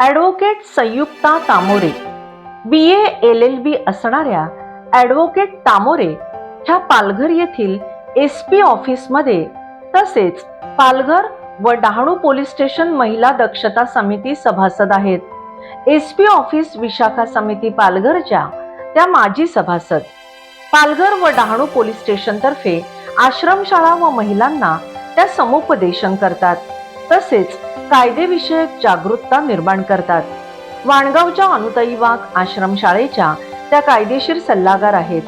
Advocate Sanyukta Tamore. B A L L B असणाऱ्या advocate तामोरे ह्या पालघर येथील एस पी ऑफिसमध्ये तसेच पालघर व डहाणू पोलीस स्टेशन महिला दक्षता समिती सभासद आहेत. एस पी ऑफिस विशाखा समिती पालघरच्या त्या माजी सभासद. पालघर व डहाणू पोलीस स्टेशनतर्फे आश्रमशाळा व महिलांना त्या समुपदेशन करतात. तसेच कायदेविषयक जागरूकता निर्माण करतात. वाणगावच्या अनुताई वाघ आश्रमशाळेच्या त्या कायदेशीर सल्लागार आहेत.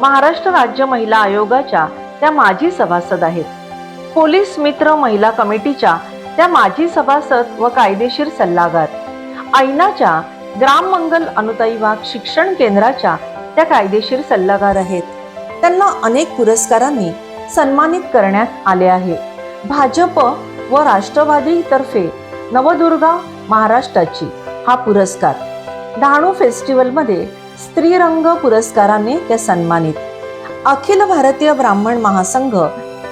महाराष्ट्र राज्य महिला आयोगाच्या त्या माजी सभासद आहेत. पोलीस मित्र महिला कमिटीच्या त्या माजी सभासद व कायदेशीर सल्लागार. ऐनाच्या ग्राम मंगल अनुताई वाघ शिक्षण केंद्राच्या त्या कायदेशीर सल्लागार आहेत. त्यांना अनेक पुरस्कारांनी सन्मानित करण्यात आले आहे. भाजप व राष्ट्रवादी तर्फे नवदुर्गा महाराष्ट्राची हा पुरस्कार. डहाणू फेस्टिवलमध्ये स्त्रीरंग पुरस्काराने त्या सन्मानित. अखिल भारतीय ब्राह्मण महासंघ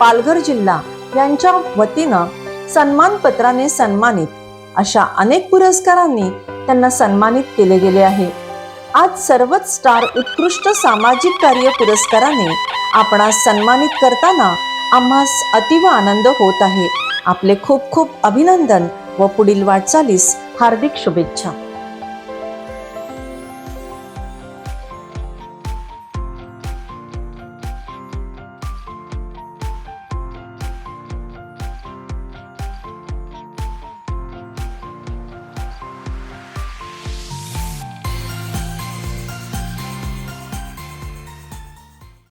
पालघर जिल्हा यांच्या वतीनं सन्मानपत्राने सन्मानित अशा अनेक पुरस्कारांनी त्यांना सन्मानित केले गेले आहे. आज सर्वच स्टार उत्कृष्ट सामाजिक कार्य पुरस्काराने आपणास सन्मानित करताना आम्हास अतिव आनंद होत आहे. आपले खूप खूप अभिनंदन व पुढील वाटचालीस हार्दिक शुभेच्छा.